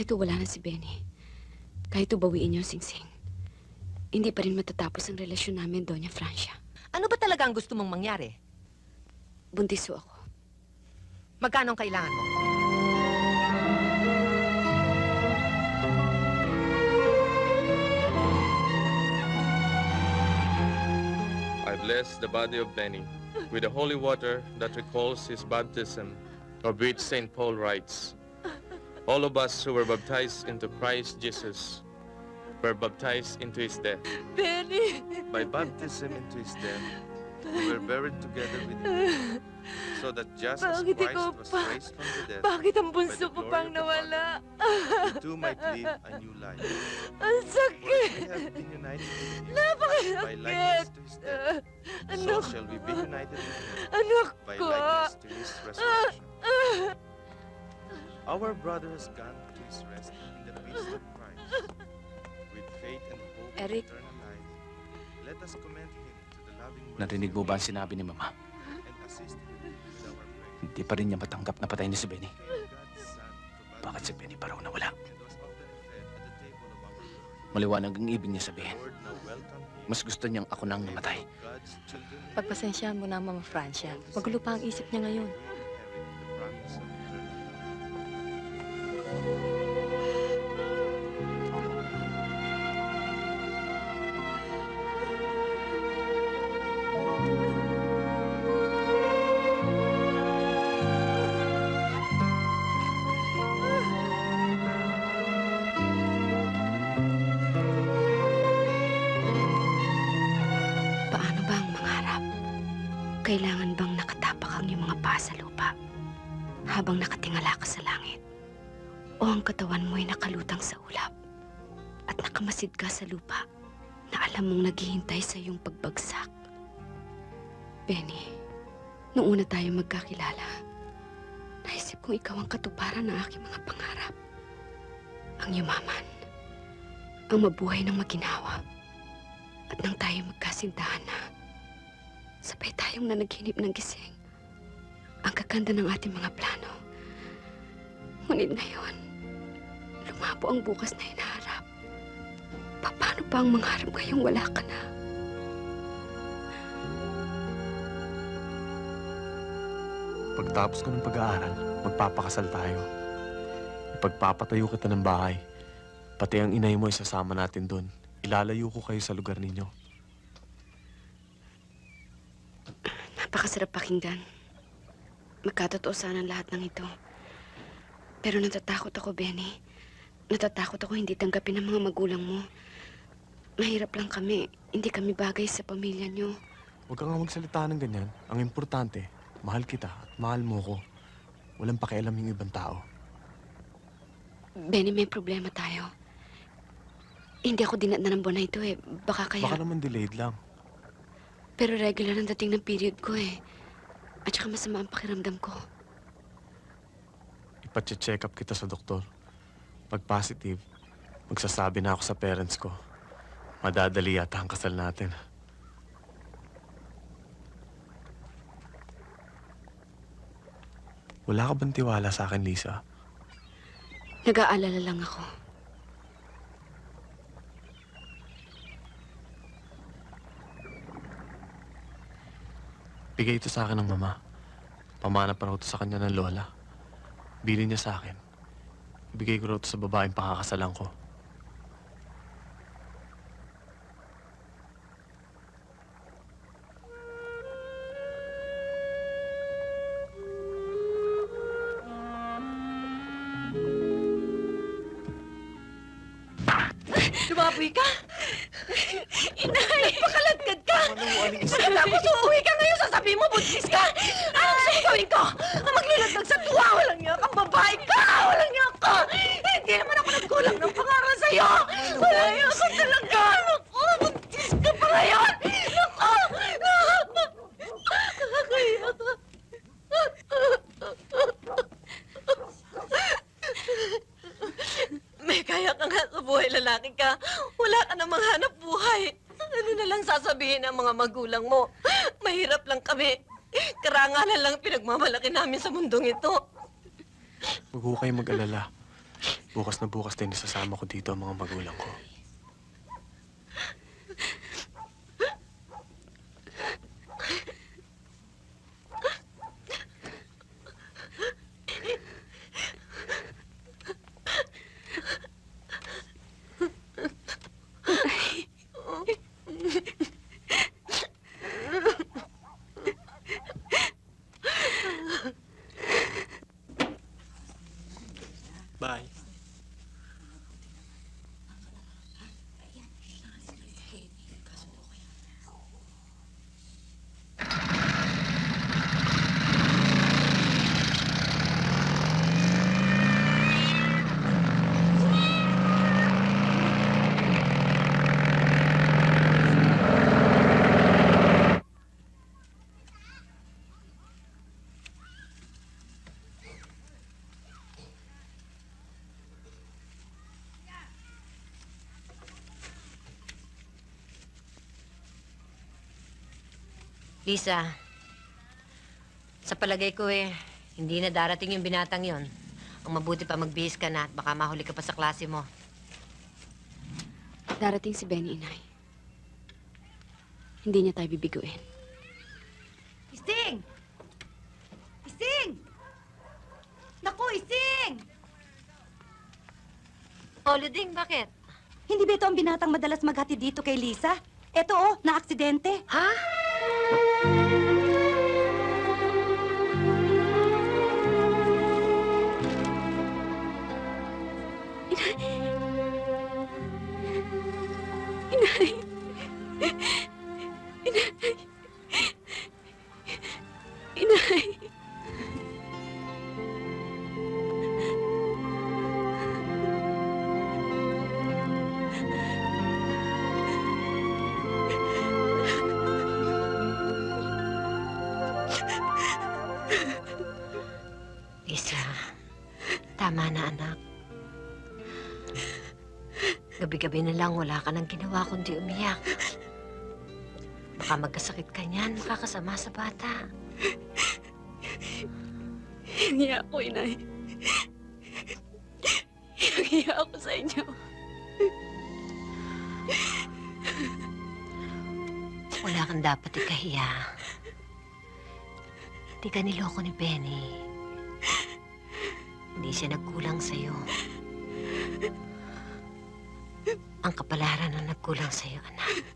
Kahit wala na si Benny, kahit bawiin niyo ang singsing, hindi pa rin matatapos ang relasyon namin, Doña Francia. Ano ba talaga ang gusto mong mangyari? Buntiso ako. Magkano ang kailangan mo? I bless the body of Benny with the holy water that recalls his baptism, of which St. Paul writes, All of us who were baptized into Christ Jesus were baptized into his death. Benny! By baptism into his death, we were buried together with him, so that just as Christ was pa? raised from the dead, Bakit ang bunso ko pang nawala? we too might live a new life. Ang For sakit! we have been united with him by Napakasakit! likeness to his death, so shall we be united with him anak by ko! likeness to his resurrection. Our brother has gone to his rest in the peace of Christ. With faith and hope of Eric. eternal life, let us commend him to the loving mercy Narinig of mo ba ang sinabi ni Mama? and assist him with our prayers. Hindi pa rin niya matanggap na patay na si Benny. God's son, Bakit si Benny pa raw nawala? and was often fed at the table of our Lord. Maliwanag ang ibig niya sabihin. Lord now welcome him Mas gusto niyang ako nang namatay. of God's children Pagpasensyahan mo na, Mama Francia. Magulo pa ang isip niya ngayon. Kailangan bang nakatapak ang iyong mga paa sa lupa habang nakatingala ka sa langit? O ang katawan mo'y nakalutang sa ulap at nakamasid ka sa lupa na alam mong naghihintay sa iyong pagbagsak? Benny, nung una tayo magkakilala, naisip kong ikaw ang katuparan ng aking mga pangarap. Ang yumaman, ang mabuhay ng maginawa, at nang tayo magkasintahan na, sabay tayong nanaghinip ng gising. Ang kaganda ng ating mga plano. Ngunit ngayon, lumabo ang bukas na hinaharap. Paano pa ang mangarap ngayong wala ka na? Pagtapos ko ng pag-aaral, magpapakasal tayo. Ipagpapatayo kita ng bahay. Pati ang inay mo isasama natin doon. Ilalayo ko kayo sa lugar ninyo. Napakasarap pakinggan. Magkatotoo sana lahat ng ito. Pero natatakot ako, Benny. Natatakot ako hindi tanggapin ng mga magulang mo. Mahirap lang kami. Hindi kami bagay sa pamilya niyo. Huwag ka nga magsalita ng ganyan. Ang importante, mahal kita at mahal mo ko. Walang pakialam yung ibang tao. Benny, may problema tayo. Hindi ako dinatnan ng buwan na ito eh. Baka kaya... Baka naman delayed lang. Pero regular ang dating ng period ko eh. At saka masama ang pakiramdam ko. Ipache-check up kita sa doktor. Pag positive, magsasabi na ako sa parents ko. Madadali yata ang kasal natin. Wala ka bang tiwala sa akin, Lisa? Nag-aalala lang ako. Bigay ito sa akin ng mama. Pamana pa raw ito sa kanya ng lola. Bili niya sa akin. Ibigay ko raw ito sa babaeng pakakasalan ko. Lumaboy ka? Inay! Nagpakaladkad ka! Tapos uuwi ka ngayon, sasabihin mo, buntis ka! Anong gusto gawin ko? Ang maglilatag sa tuwa, walang niya kang babae ka! Walang niya ka! Hindi naman ako nagkulang ng pangaral sa'yo! Walang niya ka talaga! Naku, buntis ka pa ngayon! Naku! Nakakaya ka! May kaya ka nga sa buhay lalaki ka. Wala ka namang hanap buhay. Ano na lang sasabihin ng mga magulang mo? Mahirap lang kami. Karangalan lang pinagmamalaki namin sa mundong ito. Huwag ko kayo mag-alala. Bukas na bukas din isasama ko dito ang mga magulang ko. Bye. Lisa, sa palagay ko eh, hindi na darating yung binatang yon. Ang mabuti pa magbihis ka na at baka mahuli ka pa sa klase mo. Darating si Benny, inay. Hindi niya tayo bibiguin. Isting! Isting! Naku, Isting! Oh, Luding, bakit? Hindi ba ito ang binatang madalas maghati dito kay Lisa? Eto oh, na-aksidente. Ha? Inay! Tama na anak. Gabi-gabi na lang wala ka nang ginawa kundi umiyak. Baka magkasakit ka niyan, makakasama sa bata. Hiya ako, inay. Hiya ako sa inyo. Wala kang dapat ikahiya. Hindi ka niloko ni Benny. Hindi siya nagkulang sa'yo. Ang kapalaran ang nagkulang sa'yo, anak.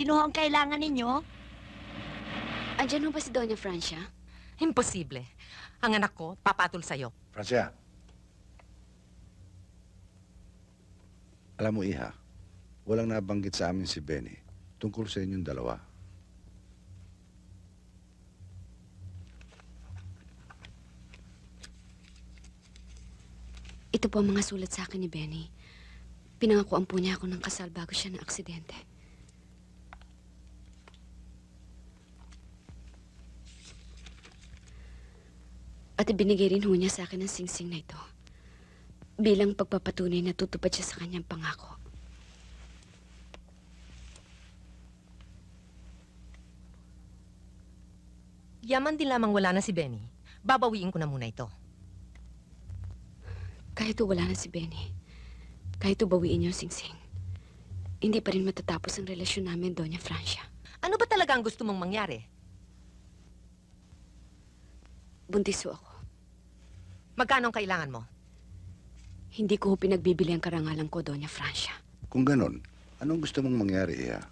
Sino ang kailangan ninyo? Andiyan ho ba si Doña Francia? Imposible. Ang anak ko, papatol sa'yo. Francia. Alam mo, Iha, walang nabanggit sa amin si Benny tungkol sa inyong dalawa. Ito po ang mga sulat sa akin ni Benny. Pinangakuan po niya ako ng kasal bago siya na aksidente. At ibinigay rin ho niya sa akin ang singsing na ito. Bilang pagpapatunay na tutupad siya sa kanyang pangako. Yaman din lamang wala na si Benny. Babawiin ko na muna ito. Kahit wala na si Benny, kahit bawiin niyo ang singsing, hindi pa rin matatapos ang relasyon namin, Doña Francia. Ano ba talaga ang gusto mong mangyari? Buntis ako. Magkano ang kailangan mo? Hindi ko pinagbibili ang karangalan ko, Doña Francia. Kung ganon, anong gusto mong mangyari, Iha?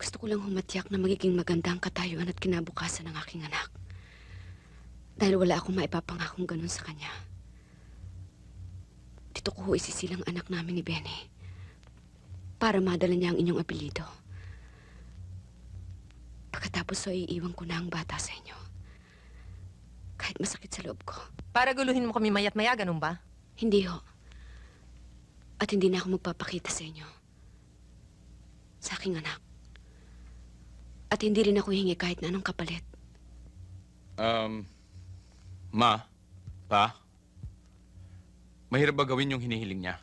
Gusto ko lang humatiyak na magiging maganda ang katayuan at kinabukasan ng aking anak. Dahil wala akong maipapangakong ganun sa kanya. Dito ko ho isisilang anak namin ni Benny. Para madala niya ang inyong apelido. Pagkatapos ay iiwan ko na ang bata sa inyo. Kahit masakit sa loob ko. Para guluhin mo kami mayat maya, ganun ba? Hindi ho. At hindi na ako magpapakita sa inyo. Sa aking anak. At hindi rin ako hingi kahit na anong kapalit. Um, ma, pa, mahirap ba gawin yung hinihiling niya?